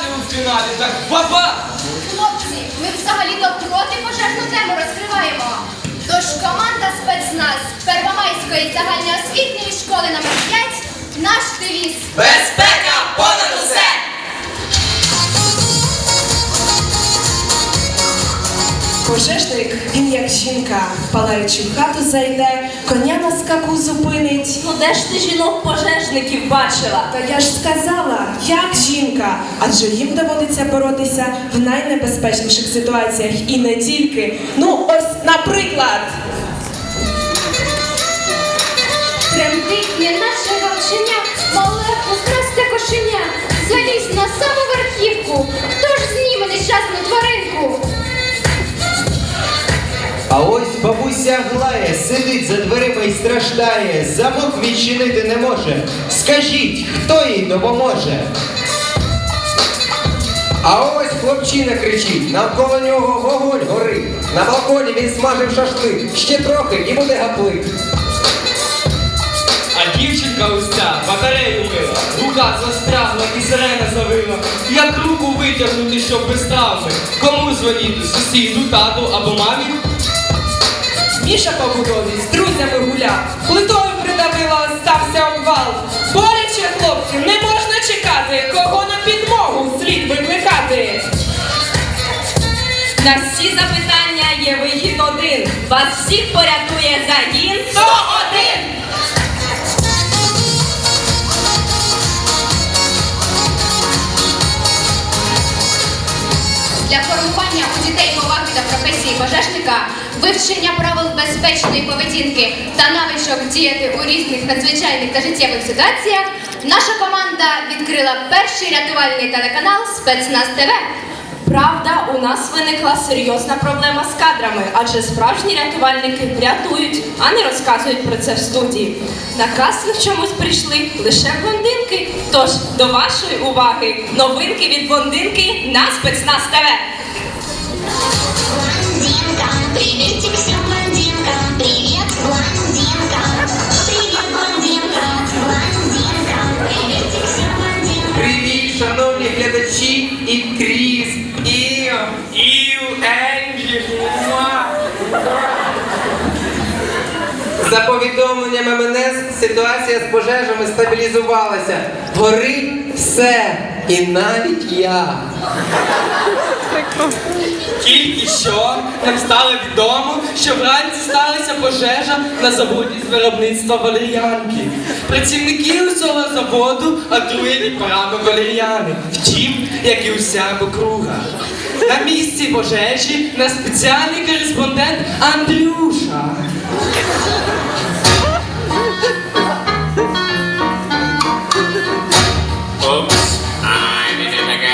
підірвати в фіналі, так баба! Хлопці, ми взагалі-то проти пожежну тему розкриваємо. Тож команда спецназ Первомайської загальноосвітньої школи номер 5 наш девіз. Безпека понад усе! Пожежник, він як жінка, в палаючу хату зайде, коня на скаку зупинить. Ну де ж ти жінок пожежників бачила? Та я ж сказала, як жінка, адже їм доводиться боротися в найнебезпечніших ситуаціях і не тільки. Ну, ось, наприклад. Тремтить не наше галченя, мале пухнасте кошеня. Залізь на саму верхівку. Хто ж зніме нещасну тваринку? А ось бабуся Аглая сидить за дверима і страждає, замок відчинити не може. Скажіть, хто їй допоможе? А ось хлопчина кричить, навколо нього вогонь горить. На балконі він смажив шашлик, ще трохи і буде гаплик. А дівчинка ця батарею мила, рука застрягла і сирена завила. Як руку витягнути, щоб без травми? Кому дзвонити? Сусіду, тату або мамі? Міша по будові з друзями гуляв, плитою придавила, стався обвал. Боляче, хлопці, не можна чекати, кого на підмогу слід викликати. На всі запитання є вихід один. Вас всіх порятує Для формування у дітей поваги до професії пожежника, вивчення правил безпечної поведінки та навичок діяти у різних надзвичайних та життєвих ситуаціях, наша команда відкрила перший рятувальний телеканал Спецназ ТВ. Правда, у нас виникла серйозна проблема з кадрами, адже справжні рятувальники рятують, а не розказують про це в студії. На кастинг чомусь прийшли лише блондинки. Тож до вашої уваги новинки від блондинки на спецназ ТВ. За повідомленнями МНС, ситуація з пожежами стабілізувалася. Горить все, і навіть я. Тільки що нам стало відомо, що вранці сталася пожежа на заводі з виробництва валер'янки. Працівники усього заводу отруєні парами валер'яни. Втім, як і уся округа. На місці пожежі наш спеціальний кореспондент Андрюша.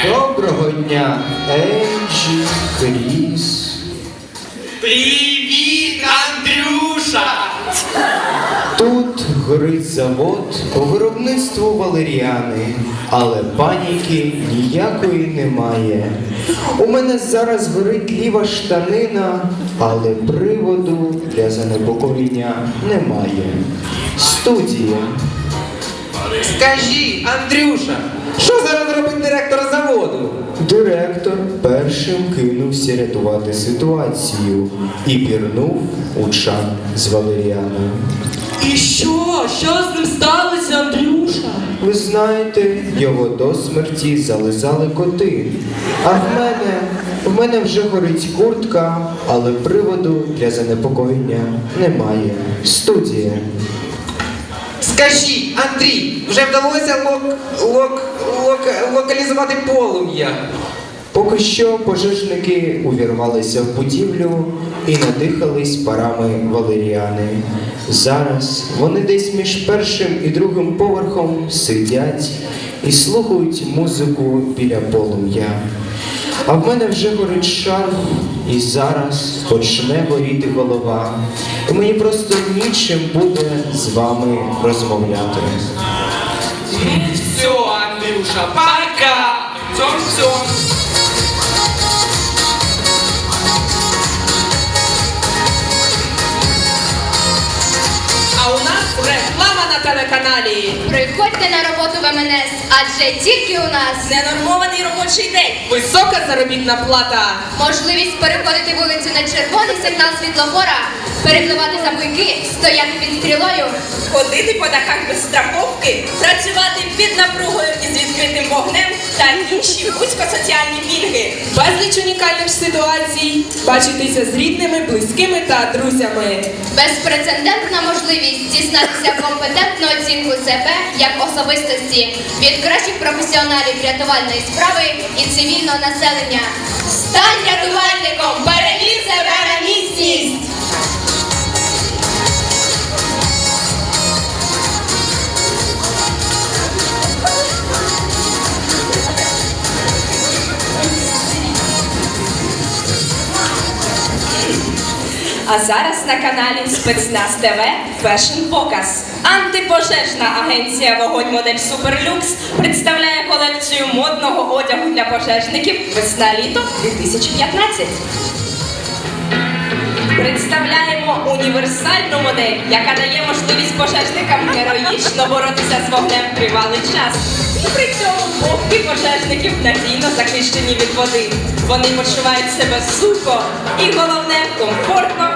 Доброго дня, Енджі, Кріс. Привіт, завод по виробництву валеріани, але паніки ніякої немає. У мене зараз горить ліва штанина, але приводу для занепокоєння немає. Студія. Скажи, Андрюша, що зараз робить директор заводу? Директор першим кинувся рятувати ситуацію і пірнув у чан з валеріаною. І що? Що з ним сталося, Андрюша? Ви знаєте, його до смерті зализали коти. А в мене, в мене вже горить куртка, але приводу для занепокоєння немає. Студія. Скажіть, Андрій, вже вдалося лок, лок, лок, локалізувати полум'я? Поки що пожежники увірвалися в будівлю і надихались парами валеріани. Зараз вони десь між першим і другим поверхом сидять і слухають музику біля полум'я. А в мене вже горить шарф, і зараз почне горіти голова. І мені просто нічим буде з вами розмовляти. Все, Андрюша, Телеканалі. Приходьте на роботу в МНС, адже тільки у нас Ненормований робочий день. Висока заробітна плата. можливість переходити вулицю на червоний сигнал світлофора, перепливати за буйки, стояти під стрілою. Ходити по дахах без страховки, унікальних ситуацій. Бачитися з рідними, близькими та друзями. Безпрецедентна можливість дізнатися компетентну оцінку себе як особистості від кращих професіоналів рятувальної справи і цивільного населення. Стань рятувальником, перевір себе на міцність! А зараз на каналі Спецназ ТВ Фешн Показ. Антипожежна агенція Вогонь Модель Суперлюкс представляє колекцію модного одягу для пожежників весна-літо 2015. Представляємо універсальну модель, яка дає можливість пожежникам героїчно боротися з вогнем тривалий час. При цьому вовки пожежників надійно захищені від води. Вони почувають себе сухо і головне комфортно.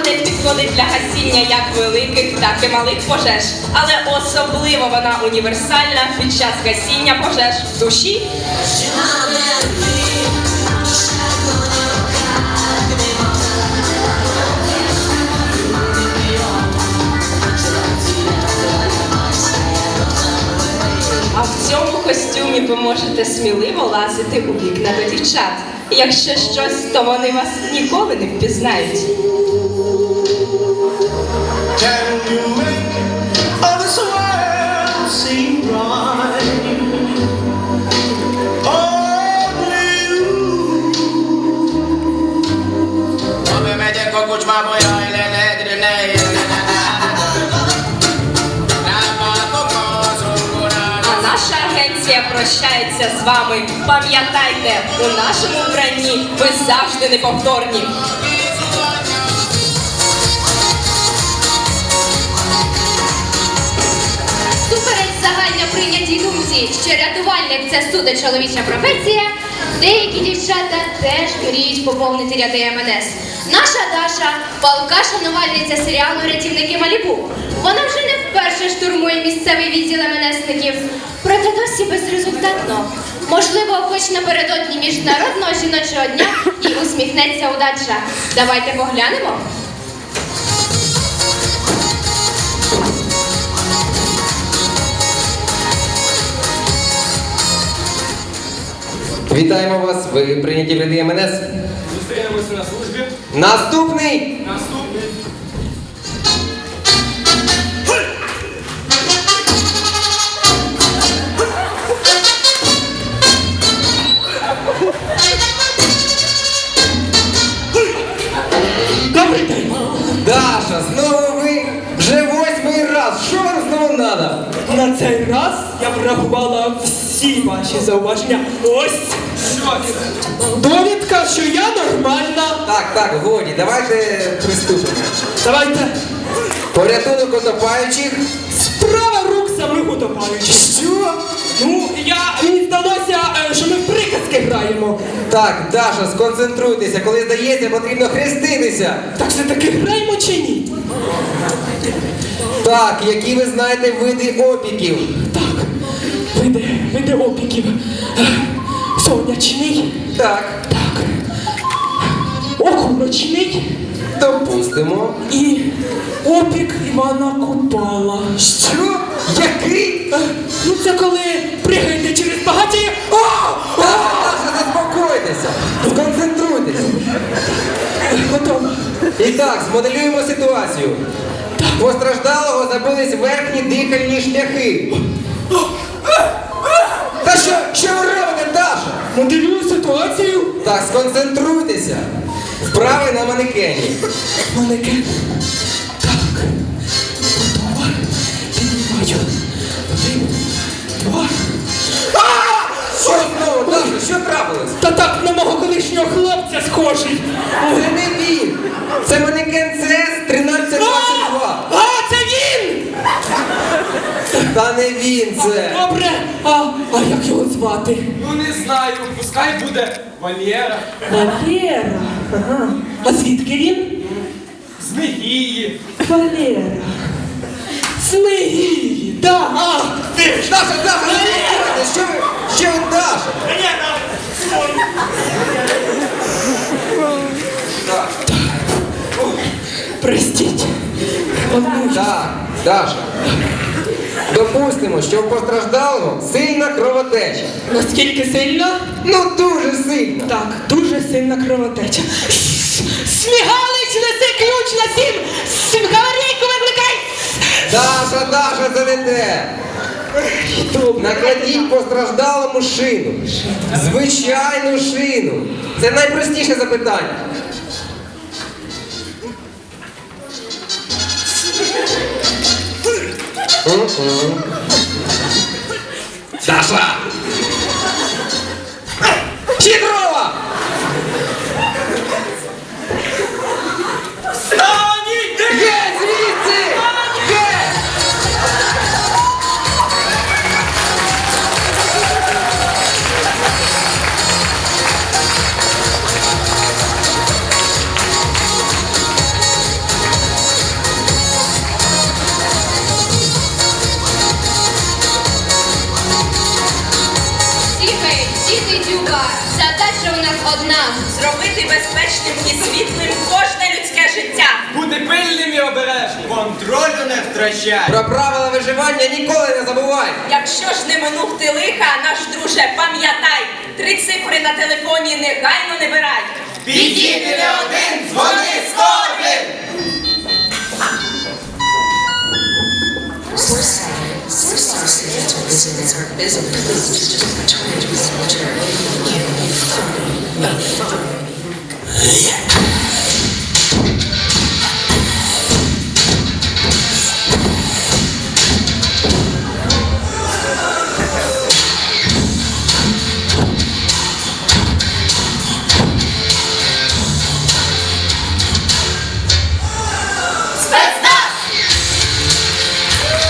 Модель підходить для гасіння як великих, так і малих пожеж, але особливо вона універсальна під час гасіння пожеж в душі А в цьому костюмі ви можете сміливо лазити у вікна до дівчат. Якщо щось, то вони вас ніколи не впізнають. Прощається з вами. Пам'ятайте, у нашому вбранні ви завжди неповторні. Супереч загально прийнятій думці, що рятувальник це суто чоловіча професія, деякі дівчата теж мріють поповнити ряди МНС. Наша Даша палка шанувальниця серіалу Рятівники Малібу. Вона вже не вперше штурмує місцевий відділ МНСників, проте досі безрезультатно. Можливо, хоч напередодні міжнародного жіночого дня і усміхнеться удача. Давайте поглянемо. Вітаємо вас, ви прийняті в ряди МНС. Зустрінемося на службі. Наступний! Наступний. Ваші зауваження. Ось довідка, що я нормальна. Так, так, годі, давайте приступимо. Давайте. Порятунок утопаючих. Справа рук самих утопаючих. Що? Ну, я мені здалося, е, що ми в приказки граємо. Так, Даша, сконцентруйтеся, коли здається, потрібно хреститися. Так все-таки граємо чи ні? Так, які ви знаєте види опіків? Так, види опіків. Е, Сонячний. Так, Так. Окурочний. допустимо. І опік Івана Купала. Що? Який? Е, Ну це коли пригаєте через багаті. О! О! Заспокойтеся. Сконцентруйтеся. Готово. І так, змоделюємо ситуацію. Постраждалого забились верхні дихальні шляхи. сконцентруйтеся. Вправи на манекені. Манекен. Так. Готова. Піднімаю. Один. Два. Що знову? дуже що трапилось? Та так на мого колишнього хлопця схожий. Це не він. Це манекен ЦС 1322. А, це він! Та не він це. Добре, а, а як його звати? Ну не знаю, пускай буде Валера. Валера. Ага. А звідки він? З Мегії. Валера. Смирії, да. А, Даша, Даша, не слухайте, що ви, що ви, Даша? простіть. Так, Даша. Допустимо, що у постраждалого сильна кровотеча. Наскільки сильно? Ну дуже сильно. Так, дуже сильна кровотеча. Смігалич, неси ключ на сім! Гаварійку викликай! Даша, Даша, це не те. Накладіть постраждалому шину. Звичайну шину. Це найпростіше запитання. Мгм. Даша! Безпечним і світлим кожне людське життя. Бути пильним і обережним. Контролю не втрачай. Про правила виживання ніколи не забувай. Якщо ж не минув ти лиха, наш друже, пам'ятай, три цифри на телефоні негайно не бирай. Біді не один, дзвони сторін. Suicide. Suicide a business or business. Just a trend with